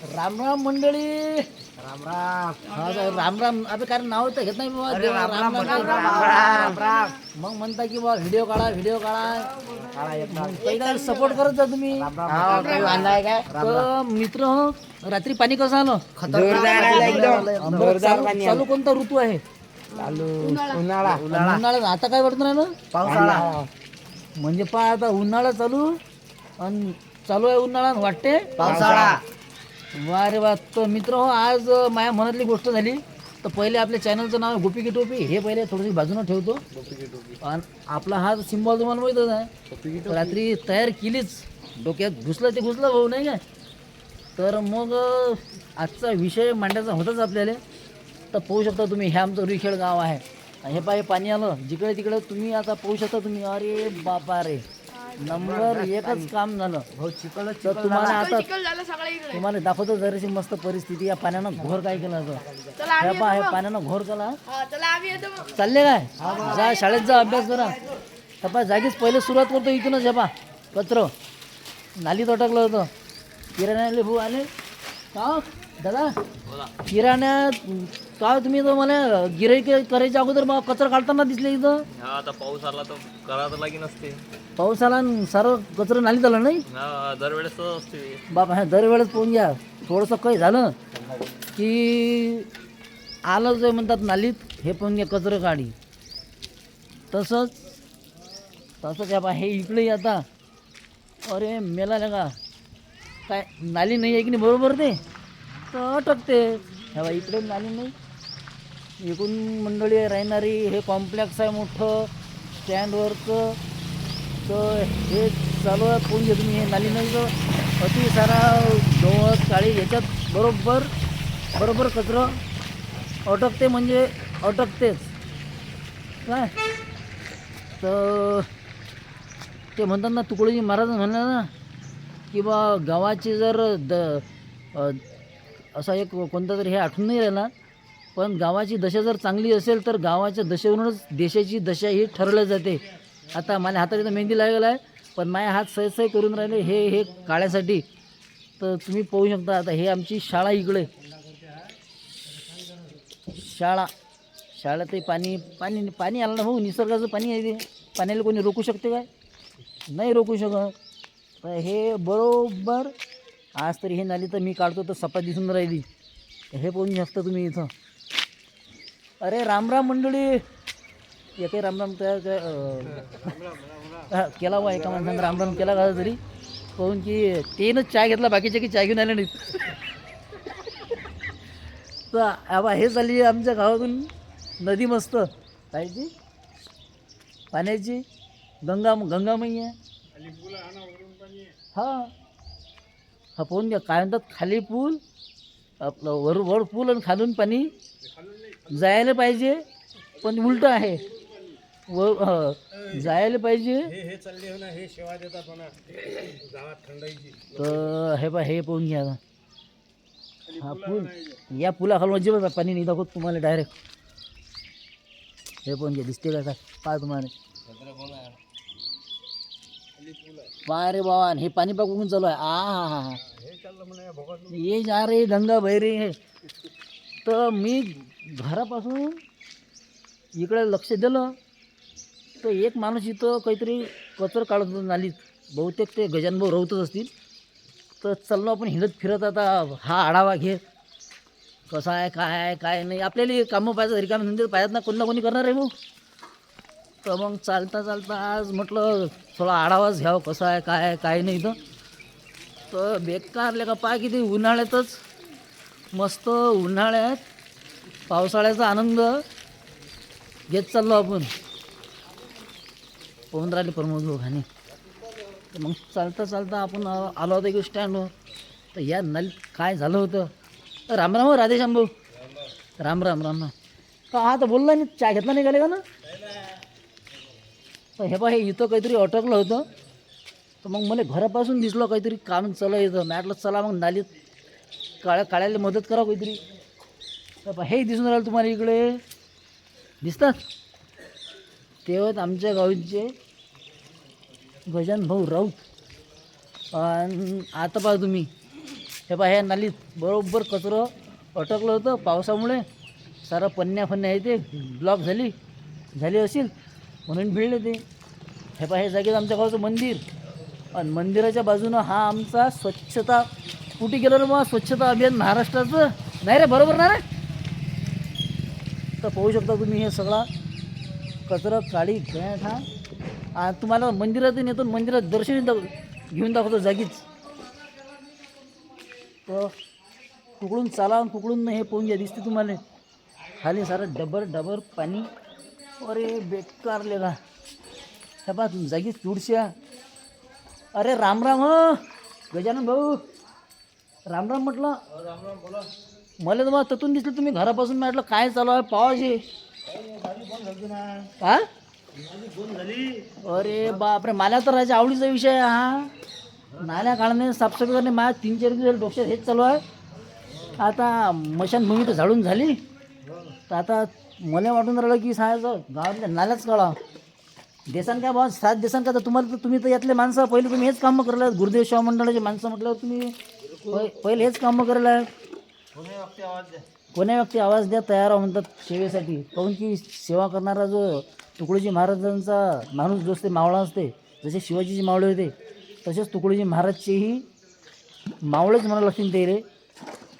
राम राम मंडळी. राम राम. हा राम राम. अबे कारण नाव तर घेत नाही बाबा. देवा, राम राम राम मग म्हणता की बा व्हिडिओ काढा व्हिडिओ काढा. काळा पहिला सपोर्ट करत जा तुम्ही. काय तर मित्र हो, रात्री पाणी कसं आलं? जोरदार आलं एकदम. बरं, जोरदार चालू पाणी चालू कोणता ऋतू आहे? चालू उन्हाळा. उन्हाळ्यात आता काय वाटत नाही ना पावसाळा. म्हणजे पहा आता उन्हाळा चालू आणि चालू आहे उन्हाळा आणि वाटते. पावसाळा. वा रे वा तर मित्र हो आज माझ्या मनातली गोष्ट झाली. तर पहिले आपल्या चॅनलचं नाव गोपी की टोपी. हे पहिले थोडीशी बाजूनं ठेवतो. आणि आपला हा सिम्बॉल तुम्हाला माहीतच आहे. रात्री तयार केलीच. डोक्यात घुसलं ते घुसलं भाऊ नाही काय तर मग आजचा विषय मांडायचा होताच आपल्याला. तर पाहू शकता तुम्ही हे आमचं रुईखेड गाव आहे. हे पहा हे पाणी आलं. जिकडे तिकडे तुम्ही आता पाहू शकता तुम्ही. अरे बापा रे. नंबर एकच काम झालं. भाऊ चिकल तर तुम्हाला आता तुम्हाला दाखवतो जराशी मस्त परिस्थिती. या पाण्यानं घोर काय केलं तर हे पहा हे पाण्यानं घोर केला चालले काय? जा शाळेत जा अभ्यास करा. पहा जागीच पहिले सुरुवात करतो इथूनच हे पहा. कचरो नालीत अटकलं होतं. किराण्याले भाऊ आले. का? दादा? किराण्यात का हो तुम्ही तो मला गिराईक करायच्या अगोदर मग कचरा काढताना दिसले इथं? हा आता पाऊस आला तर तर लागेल असते. पाऊस आला आणि सारं कचरं नालीत आलं नाही? हा दरवेळेस असते. बाबा ह्या दरवेळेस पोहून घ्या. थोडंसं काही झालं की आलं जे म्हणतात नालीत हे पण घ्या कचरं काढी. तसंच तसंच या बा हे इकडे आता. अरे मेला का? काय नाली नाही आहे की नाही? बरोबर ते? तर अटकते. ह्या बा इकडे नाली नाही. एकूण मंडळी राहणारी हे कॉम्प्लेक्स आहे मोठं स्टँडवरचं तर हे चालू आहे कोण घेतो तुम्ही हे नाली नाही तर अति सारा गवत काळी याच्यात बरोबर बरोबर कचरं. अटकते म्हणजे अटकतेच. काय? तर ते म्हणतात ना तुकडोजी महाराज म्हणलं ना की बा गावाची जर द असा एक कोणता तरी हे आठवून नाही राहिला. पण गावाची दशा जर चांगली असेल तर गावाच्या दशेवरूनच देशाची दशा ही ठरवली जाते. आता माझ्या हातात इथं मेहंदी लागलेला आहे पण माझ्या हात सहसय करून राहिले हे हे काळ्यासाठी. तर तुम्ही पाहू शकता आता हे आमची शाळा इकडे. शाळा शाळेतही पाणी पाणी पाणी आलं ना भाऊ निसर्गाचं पाणी आहे ते. पाण्याला कोणी रोखू शकते काय? नाही रोखू शकत. तर हे बरोबर आज तरी हे नाली तर मी काढतो तर सपा दिसून राहिली. हे पाहून शकता तुम्ही इथं. अरे राम राम मंडळी. येते राम राम तयार केला बा एका माणसानं राम राम केला का तरी. काहून की तेनच चाय घेतला बाकीचे की चाय घेऊन आले नाहीत. तर आबा हे चालली आमच्या गावातून नदी मस्त. कायची पाण्याची. गंगा गंगामयी आहे हा. हा पाहून घ्या काय म्हणतात खाली पूल आपलं वर वर पूल आणि खालून पाणी. जायला पाहिजे पण उलट आहे. व हं, जायला पाहिजे. तर हे पा हे पाहून घ्या. हा पूल या पुलाखालून अजिबात पाणी नाही दाखवत तुम्हाला डायरेक्ट हे पण घ्या दिसते का काय? काय तुम्हाला. पा रे बाबा हे पाणी पाकून चालू आहे? आ हा हा हा. ये जा रे गंगा भैरी. हे तर मी घरापासून इकडे लक्ष दिलं तर एक माणूस इथं काहीतरी कचर काढत होतं नालीत बहुतेक ते गजानभाऊ राहतच असतील. तर चाललो आपण हिंडत फिरत आता हा आढावा घे. कसा आहे काय आहे काय नाही. आपल्याला कामं पाहिजे रिकामे धंदे पाहिजेत ना कोणी ना कोणी करणार आहे भाऊ? तर मग चालता चालता आज म्हटलं थोडा आढावाच घ्यावं कसा आहे काय आहे काय नाही इथं. तर बेकारले का पाय किती उन्हाळ्यातच. मस्त उन्हाळ्यात पावसाळ्याचा आनंद घेत चाललो आपण. पोहून राहिले प्रमोद भाऊ तर मग चालता चालता आपण आलो होतो की स्टँडवर तर या नल काय झालं होतं? तर राम राम हो राधेश्याम भाऊ राम राम राम राम. का हा तर बोलला नाही चहा घेतला नाही गेले का ना? तर हे बा हे इथं काहीतरी अटकलं होतं. तर मग मला घरापासून दिसलं काहीतरी काम चला येतं इथं. चला मग नालीत काळ्या काळ्याला मदत करा काहीतरी. हे दिसून राहिलं तुम्हाला इकडे. दिसतात? ते आमच्या गावचे गजान भाऊ राऊत. आणि आता पहा तुम्ही. हे पहा ह्या नालीत बरोबर कचरं अटकलं होतं पावसामुळे. सारा पन्न्या फन्या येते ब्लॉक झाली. झाली असेल. म्हणून भिडले ते. हे पहा हे जागेत आमच्या गावाचं मंदिर. आणि मंदिराच्या बाजूनं हा आमचा स्वच्छता. कुठे गेलं रे मग स्वच्छता अभियान महाराष्ट्राचं? नाही रे बरोबर ना रे? तर पाहू शकता तुम्ही हे सगळा कचरा काळी गॅट हा. आणि तुम्हाला मंदिरातून येतो आणि मंदिरात दर्शन दाख घेऊन दाखवतो जागीच. तर कुकडून चाला आणि कुकडून हे पोहून घ्या दिसते तुम्हाला. खाली सारं डबर डबर पाणी. अरे बेकारलेला हे पा जागीच तुळश्या अरे राम राम हो. गजानन भाऊ. राम राम म्हटलं. मला तर मग ततून दिसलं तुम्ही घरापासून म्हटलं काय चालू आहे पावाशी हा? अरे बापरे मला तर राजा आवडीचा विषय आहे हा. नाल्या काळाने साफसफाई करणे माझ्या तीन चार दिवस डोक्यात हेच चालू आहे. आता मशानभूमी तर झाडून झाली. तर आता मला वाटून राहिलं की सायचं गावातल्या नाल्याच काढा. देसान काय बॉस सात देसान का तर तुम्हाला तर तुम्ही तर यातले माणसं पहिले तुम्ही हेच कामं करायला गुरुदेव सेवा मंडळाचे माणसं म्हटल्यावर तुम्ही पहिले हेच कामं करायला आहे कोण्या व्यक्ती आवाज द्या. तयार म्हणतात सेवेसाठी. काहून की सेवा करणारा जो तुकडोजी महाराजांचा माणूस जो असते मावळा असते जसे शिवाजीचे मावळे होते तसेच तुकडोजी महाराजचेही मावळेच म्हणा लागतील ते रे.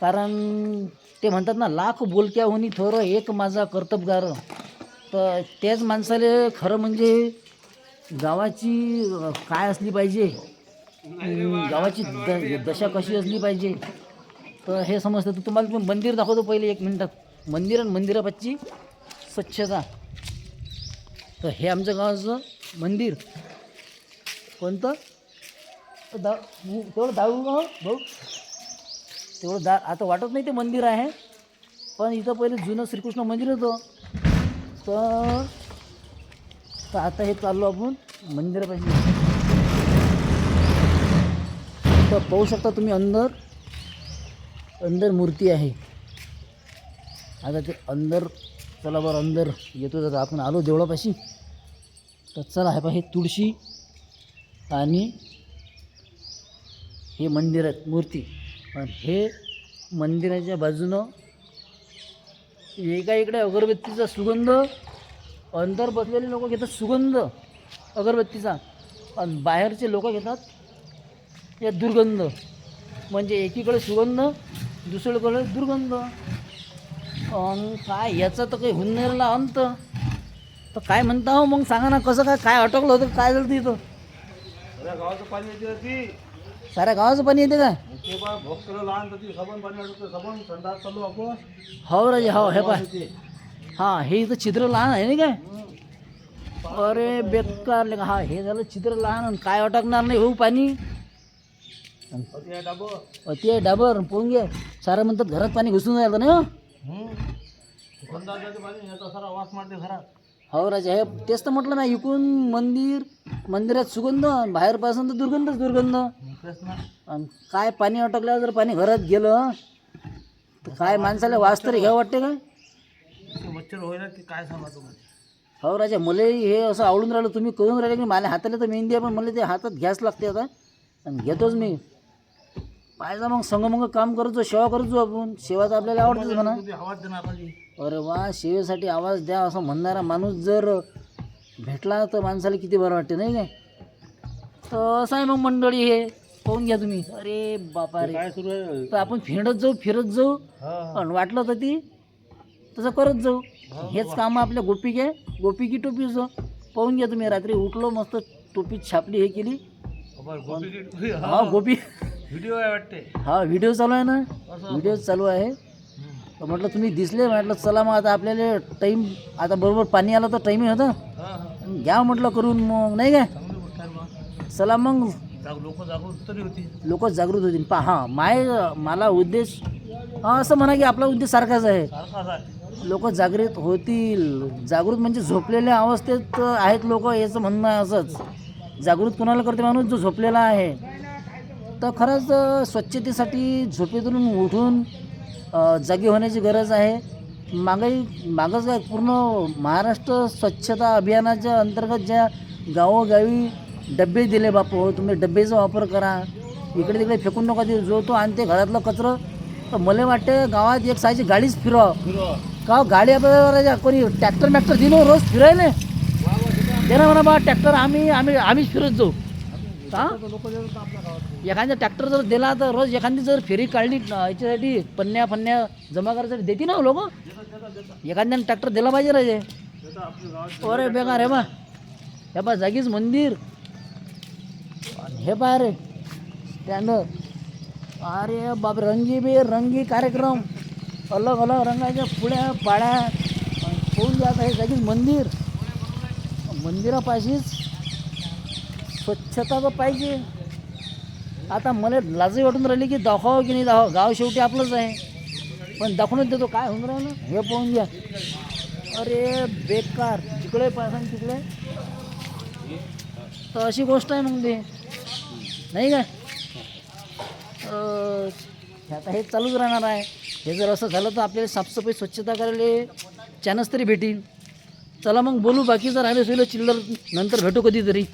कारण ते म्हणतात ना लाख बोलक्या होणी थोर एक माझा कर्तबगार. तर त्याच माणसाले खरं म्हणजे गावाची काय असली पाहिजे? गावाची द दशा कशी असली पाहिजे? तर हे समजतं तर तुम्हाला मी मंदिर दाखवतो पहिले एक मिनटात मंदिर आणि मंदिरापाची स्वच्छता. तर हे आमच्या गावाचं मंदिर. कोणतं? तर दा तेवढं दाऊ गाव हो, भाऊ. तेवढं दा आता वाटत नाही ते मंदिर आहे. पण इथं पहिले जुनं श्रीकृष्ण मंदिर होतं. तर तर आता हे चाललो आपण मंदिरापाशी. तर पाहू शकता तुम्ही अंदर. अंदर मूर्ती आहे. आता ते अंदर चला बरं अंदर येतो तर आपण आलो देवळापाशी. तर चला हे पाहिजे हे तुळशी आणि हे मंदिर आहेत मूर्ती. पण हे मंदिराच्या बाजूनं एका इकडे अगरबत्तीचा सुगंध अंदर बसलेले लोक घेतात सुगंध अगरबत्तीचा. आणि बाहेरचे लोक घेतात या दुर्गंध. म्हणजे एकीकडे सुगंध दुसरीकडे दुर्गंध. अन काय याचा तर काही होऊन नाही राहिला अंत. तर काय म्हणता हो? मग सांगा ना कसं काय काय अटकलं होतं काय झालं तिथं? गावाचं पाणी येते ती साऱ्या गावाचं पाणी येते का? ते बा भोग लहान ती सबन पाणी अडकतं सबन. संडास चालू आपण. हो राजे हो हे पाय. हां हे इथं चित्र लहान आहे ना काय? अरे बेकार. लेका हा हे झालं चित्र लहान आणि काय अटकणार नाही हो पाणी. अति आहे डाबर पोहून घे सारा म्हणतात घरात पाणी घुसून जायचं ना? हो राजा हे तेच तर म्हटलं ना इकून मंदिर मंदिरात सुगंध आणि बाहेर पासून तर दुर्गंधच दुर्गंध. आणि काय पाणी अटकल्यावर जर पाणी घरात गेलं तर काय माणसाला वास तरी घ्यावं वाटते काय? मच्छर होईल की काय सांगा तुम्हाला हो राजा मला हे असं आवडून राहिलं तुम्ही करून राहिले की माझ्या हाताला तर मेहंदी आहे पण मला ते हातात घ्यास लागते आता. आणि घेतोच मी. पाहिजे मग संगमंग काम करतो सेवा करतो आपण. सेवा तर आपल्याला आवडतेच म्हणा. आवाज देणार अरे वा सेवेसाठी आवाज द्या असं म्हणणारा माणूस जर भेटला तर माणसाला किती बरं वाटते नाही काय? तर असं आहे मग मंडळी हे. पाहून घ्या तुम्ही. अरे बापा रे. काय सुरू आहे? तर आपण फिरत जाऊ फिरत जाऊ. हा. आणि वाटलं तर ती तसं करत जाऊ. हेच काम आपल्या गोपी घे गोपी की टोपीचं पाहून घ्या तुम्ही. रात्री उठलो मस्त टोपीत छापली हे केली. हा गोपी. व्हिडिओ आहे वाटते. हा व्हिडिओ चालू आहे ना? व्हिडिओ चालू आहे. तर म्हटलं तुम्ही दिसले म्हटलं चला मग आता आपल्याला टाईम आता बरोबर पाणी आलं तर टाईमिंग होतं. घ्या म्हटलं करून मग नाही काय? चला मग. लोक जागृत तरी होती. लोक जागृत होतील पहा हां माय मला उद्देश हा असं म्हणा की आपला उद्देश सारखाच आहे. सारखाच आहे. लोक जागृत होतील. जागृत म्हणजे झोपलेल्या अवस्थेत आहेत लोक याचं म्हणणं आहे असंच. जागृत कोणाला करते माणूस? जो झोपलेला आहे. तर खरंच स्वच्छतेसाठी झोपेतून उठून जागी होण्याची गरज आहे. मागही मागंच काय पूर्ण महाराष्ट्र स्वच्छता अभियानाच्या अंतर्गत ज्या गावोगावी डबे दिले बापू तुम्ही डब्बेचा वापर करा. इकडे तिकडे फेकून नका ते जो तो आणते घरातलं कचरं तर मला वाटते गावात एक सायची गाडीच फिरवा. का हो, गाडी आपल्याला कोणी ट्रॅक्टर मॅक्टर दिलो हो, रोज फिरायला? दे ना म्हणा बा ट्रॅक्टर आम्ही आम्ही आम्हीच फिरत जाऊ. हा? एखाद्या ट्रॅक्टर जर दिला तर रोज एखादी जर फेरी काढली याच्यासाठी पन्न्या पन्न्या जमा करायसाठी देते ना हो लोक? एखाद्याने ट्रॅक्टर दिला पाहिजे राजे अरे बेकार हे बा. हे बा जागीच मंदिर. हे पा रे स्टँड अरे बाप रंगी बे रंगी कार्यक्रम. अलग अलग रंगाच्या पुड्या. पाड्या होऊन जात आहे जागीच मंदिर. मंदिरापाशीच स्वच्छता तर पाहिजे. आता मला लाजही वाटून राहिली की दाखवावं की नाही दाखवा गाव शेवटी आपलंच आहे. पण दाखवूनच देतो. काय होऊन राहिलं? हे पाहून घ्या. अरे बेकार. जिकडे पाहिजे तिकडे. तर अशी गोष्ट आहे मग ते. नाही का? आता हे चालूच राहणार आहे. हे जर असं झालं तर आपल्याला साफसफाई स्वच्छता करायला चॅनस तरी भेटील. चला मग बोलू. बाकीचं राहिलं सोयलं चिल्लर नंतर भेटू कधीतरी.